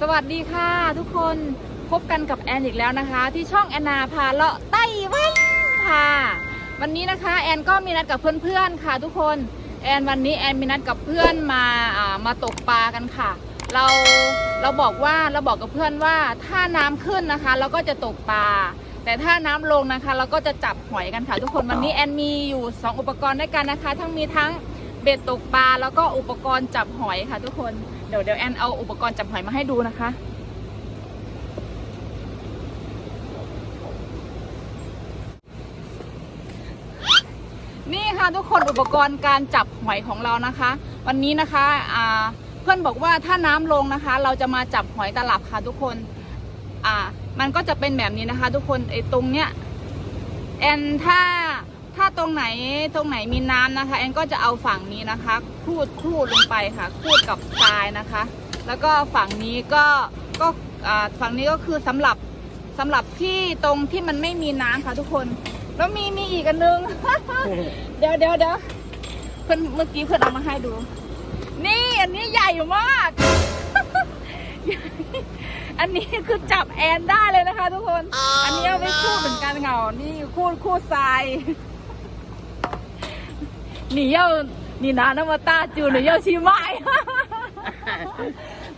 สวัสดีค่ะ ทุกคนพบกันกับแอนอีกแล้วนะคะ ที่ช่องแอนนาพาเลาะไต้หวันค่ะ วันนี้นะคะแอนก็มีนัดกับเพื่อนๆค่ะ ทุกคนแอนวันนี้แอนมีนัดกับเพื่อนมาอ่ามาตกปลากันค่ะ เราเราบอกว่าเราบอกกับเพื่อนว่าถ้าน้ำขึ้นนะคะ เราก็จะตกปลาแต่ถ้าน้ำลงนะคะ เราก็จะจับหอยกันค่ะ ทุกคนวันนี้แอนมีอยู่ 2 อุปกรณ์ด้วยกันนะคะ ทั้งมีทั้ง เบ็ดตกปลาแล้วก็อุปกรณ์จับหอยค่ะทุกคน เดี๋ยวเดี๋ยวแอนเอาอุปกรณ์จับหอยมาให้ดูนะคะ นี่ค่ะทุกคนอุปกรณ์การจับหอยของเรานะคะ วันนี้นะคะอ่าเพื่อนบอกว่าถ้าน้ำลงนะคะ เราจะมาจับหอยตลับค่ะทุกคนอ่ามันก็จะเป็นแบบนี้นะคะ ทุกคนไอ้ตรงเนี้ยแอนถ้า ถ้าตรงไหนตรงไหนมีน้ำนะคะแอนก็จะเอาฝั่งนี้นะคะคูดคูดลงไปค่ะคูดกับทรายนะคะ แล้วก็ฝั่งนี้ก็ก็ฝั่งนี้ก็คือสำหรับสำหรับที่ตรงที่มันไม่มีน้ำค่ะทุกคน แล้วมีมีอีกอันนึง เดี๋ยวเดี๋ยวเดี๋ยวเพื่อนเมื่อกี้เพื่อนเอามาให้ดู นี่อันนี้ใหญ่มาก อันนี้คือจับแอนได้เลยนะคะทุกคน อันนี้เอาไปคู่เหมือนกันเหงา นี่คู่คู่ทราย 你要你拿那么大就你要去卖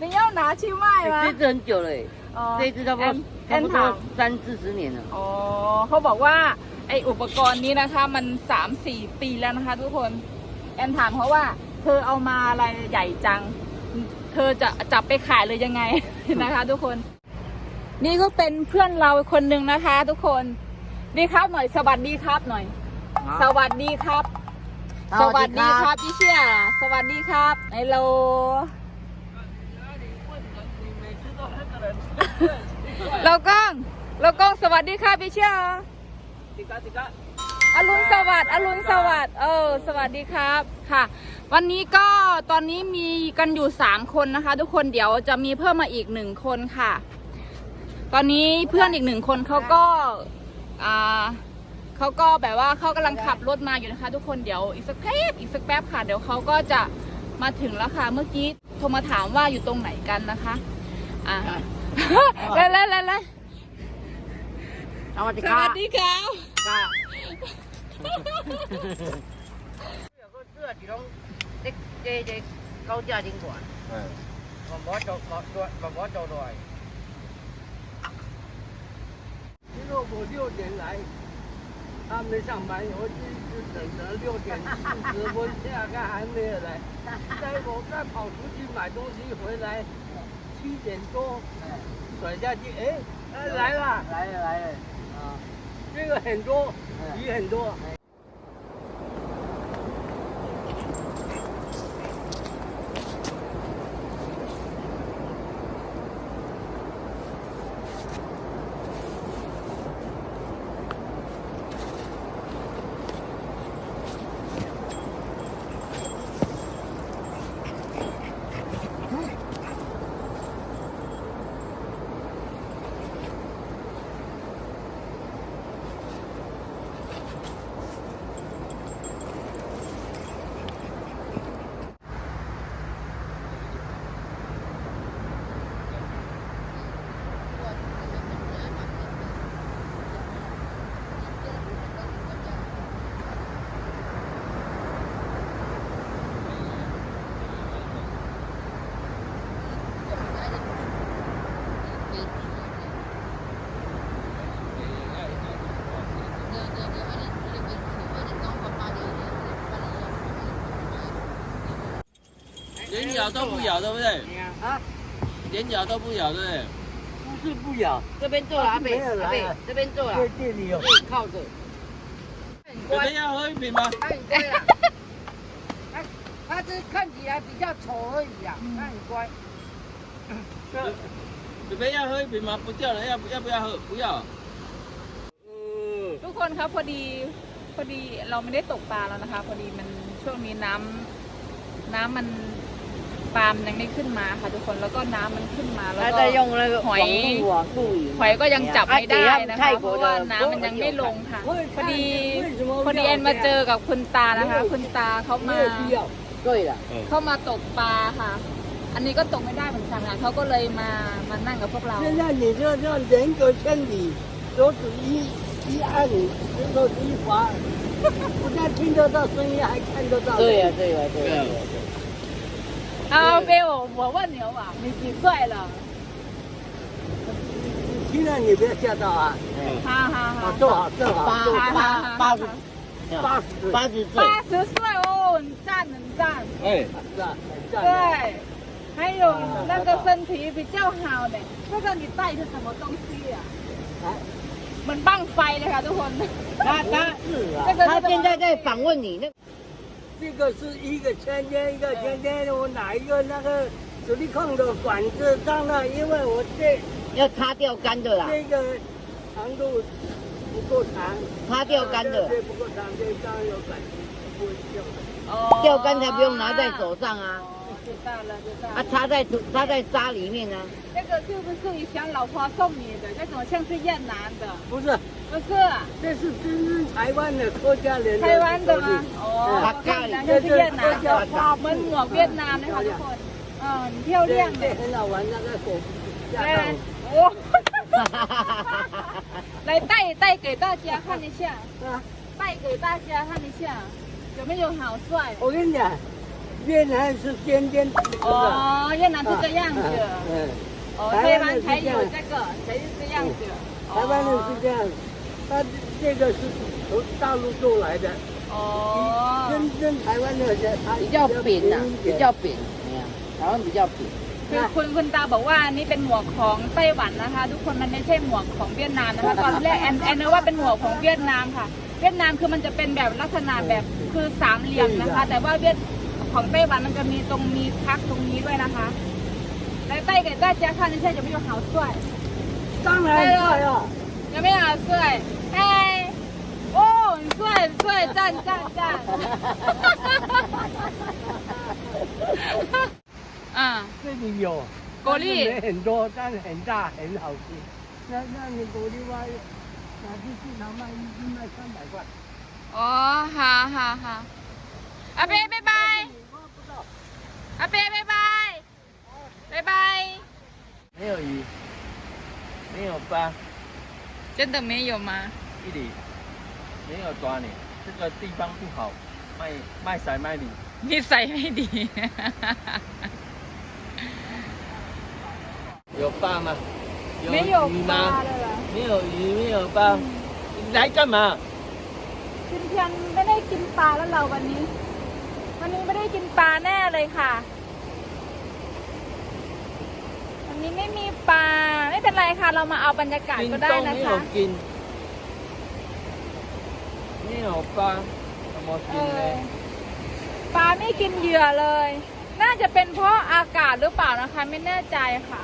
你要拿去卖吗这只很久了耶，哦这一只差不多 แอนแอ 差 น 不 ถาม 多三四十年了。 อ๋อเขาบอกว่าไออุปกรณ์นี้นะคะ มันสามสี่ปีแล้วนะคะ ทุกคน แอนถามเขาว่า เธอเอามาอะไรใหญ่จัง เธอจะจับไปขายเลยยังไง นะคะ ทุกคน นี่ก็เป็นเพื่อนเราคนหนึ่งนะคะ ทุกคนดีครับหน่อยสวัสดีครับหน่อย สวัสดีครับ สสวัวัสสดีดีคครัรับบพี่เชี่ยสวัสดีครับไอโลเรากล้องเรากล้องสวัสดีครับพี่เชี่ยอรุณสวัสดิ์อรุณสวัสดิ์เออสวัสดีครับค่ะ วันนี้ก็ตอนนี้มีกันอยู่สามคนนะคะ ทุกคนเดี๋ยวจะมีเพิ่มมาอีกหนึ่งคนค่ะ ตอนนี้เพื่อนอีกหนึ่งคนเขาก็อ่า เขาก็แบบว่าเขากำลังขับรถมาอยู่นะคะ ทุกคนเดี๋ยวอีกสักแป๊บอีกสักแป๊บค่ะ เดี๋ยวเขาก็จะมาถึงแล้วค่ะเมื่อกี้โทรมาถามว่าอยู่ตรงไหนกันนะคะ อ่าแล้วแล้วแล้วสวัสดีค่ะสวัสดีค่ะเสื้อที่ต้องเด็กเจ๊เจ๊เขาจะดิ้งกว่าผมบอกจะด้วยผมบอกจะด้วยที่เราโบดี้เด่นไร 他没上班，我一直等着六点四十分，现在看还没有来。待我再跑出去买东西回来，七点多甩下去，哎，哎来了，来了来了，啊，这个很多，鱼很多。咬都不咬，对不对？啊，连咬都不咬，对不对？不是不咬，这边坐了阿北没有来阿北这边坐了这，店里有。可以靠着。很乖妹妹，要喝一瓶吗？他很乖啦。他他只是看起来比较丑而已啊，他很乖。妹妹要喝一瓶吗？不掉了，要不要不要喝？不要。嗯， ทุกคนครับพอดีพอดีเราไม่ได้ตกปลาแล้วนะคะ พอดีมันช่วงนี้น้ำน้ำมัน ปลามนยังไม่ขึ้นมาค่ะ ทุกคนแล้วก็น้ำมันขึ้นมาแล้ว 他 ก็ 在用那个หอย 网路啊，录影。 หอยก็ยังจับไม่ได้นะ 泰 คะ เพ 国 ราะว่า 的 น้ำมันยังไม่ลงค่ะ พอดีพอดีแอนมาเจอกับคุณตานะคะ คุณตาเขามา 没有必要。对了，เข้ามาตกปลาค่ะ อันนี้ก็ตกไม่ได้เหมือนกันค่ะเขาก็เลยมามานั่งกับพวกเรา 现在你这这人隔千里，手指一一按，石头一划，不但听得到声音，还看得到。对呀、对呀、对呀、对呀、 เอาเบล我问你好不好你几岁了听了你不要吓到啊！哈哈啊，哈坐好，坐好，八坐好。八八十八十，八十岁，八十岁哦很赞很赞哎，是吧？很赞。对还有那个身体比较好的这个你带是什么东西啊啊เหมือนบั้งไฟเลยค่ะทุกคน 他他是啊这，个他现在在访问你，那 这个是一个圈圈，一个圈圈，我拿一个那个水力控的管子上了，因为我这要擦掉干的啦，这个长度不够长，擦掉干的，这不够长，这刚有管子不会掉的。哦掉干才不用拿在手上啊，哦啊，插在插在扎里面呢、啊。那个是不是你想老婆送你的？那种像是越南的？不是，不是，这是真台湾的客家人。台湾的吗？哦，客家人，这是越南的。他们我越南的，好，嗯，很漂亮的。很好玩那个果，下蛋。哇、哦，来带带给大家看一下。啊，带给大家看一下，有没有好帅？我跟你讲。 越南是尖尖的，哦，越南是这样子，嗯，哦，台台湾的是这样湾才有这个，才是这样子。台湾人是这样，他这个是从大陆做来的，哦，真正台湾的人他比较扁呐、一点比较扁，哎呀，台湾比较扁。 คือคุณคุณตาบอกว่านี่เป็นหมวกของไต้หวันนะคะ ทุกคนมันไม่ใช่หมวกของเวียดนามนะคะตอนแรกแอนแอนนึกว่าเป็นหมวกของเวียดนามค่ะ เวียดนามคือมันจะเป็นแบบลักษณะแบบคือสามเหลี่ยมนะคะ แต่ว่าเวียด ของไต้หวันมันจะมีตรงมีพักตรงนี้ด้วยนะคะแล้วใต้กับใต้家看一下有没有好帅当然帅啊！有没有好帅嗨哦很帅很帅赞赞赞啊这里有果粒但是没很多，但是很大，很好吃。那那你果粒话，拿去市场卖，一斤卖三百块。 อ๋อฮะฮะฮะ อาเป้บายบายบายบาย 没有鱼，没有疤，真的没有吗一里没有抓你，这个地方不好，卖卖晒卖你。 นิสัยไม่ดี 有疤吗？没有鱼ปลา 吗？ เลยเหรอ 没有鱼，没有疤，你来干嘛？ กินเพียงไม่ได้กินปลาแล้วเราวันนี้ วันนี้ไม่ได้กินปลาแน่เลยค่ะวันนี้ไม่มีปลาไม่เป็นไรค่ะ เรามาเอาบรรยากาศก็ได้นะคะกินนี่หรอปลาหมดกินเลยปลาไม่กินเหยื่อเลย น่าจะเป็นเพราะอากาศหรือเปล่านะคะ ไม่แน่ใจค่ะ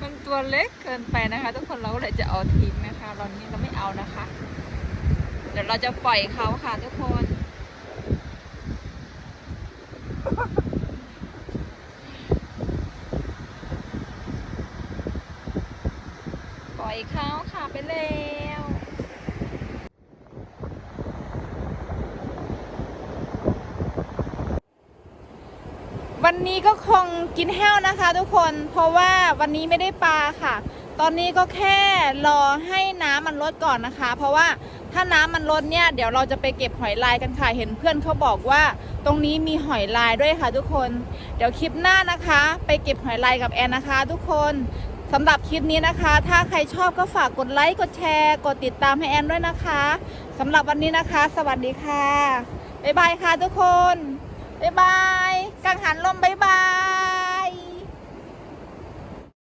มันตัวเล็กเกินไปนะคะ ทุกคนเราก็เลยจะเอาทิ้งนะคะเรานี้เราไม่เอานะคะ เดี๋ยวเราจะปล่อยเขาค่ะทุกคน อยเขาค่ะไปแล้ววันนี้ก็คงกินแห้วนะคะทุกคนเพราะว่าวันนี้ไม่ได้ปลาค่ะ ตอนนี้ก็แค่รอให้น้ำมันลดก่อนนะคะ เพราะว่าถ้าน้ำมันลดเนี่ยเดี๋ยวเราจะไปเก็บหอยลายกันค่ะเห็นเพื่อนเขาบอกว่า ตรงนี้มีหอยลายด้วยค่ะทุกคน เดี๋ยวคลิปหน้านะคะ ไปเก็บหอยลายกับแอนนะคะ ทุกคน สำหรับคลิปนี้นะคะ ถ้าใครชอบก็ฝากกดไลค์ กดแชร์ กดติดตามให้แอนด้วยนะคะสำหรับวันนี้นะคะ สวัสดีค่ะ บ๊ายบายค่ะทุกคน บ๊ายบาย กังหันลมบ๊ายบาย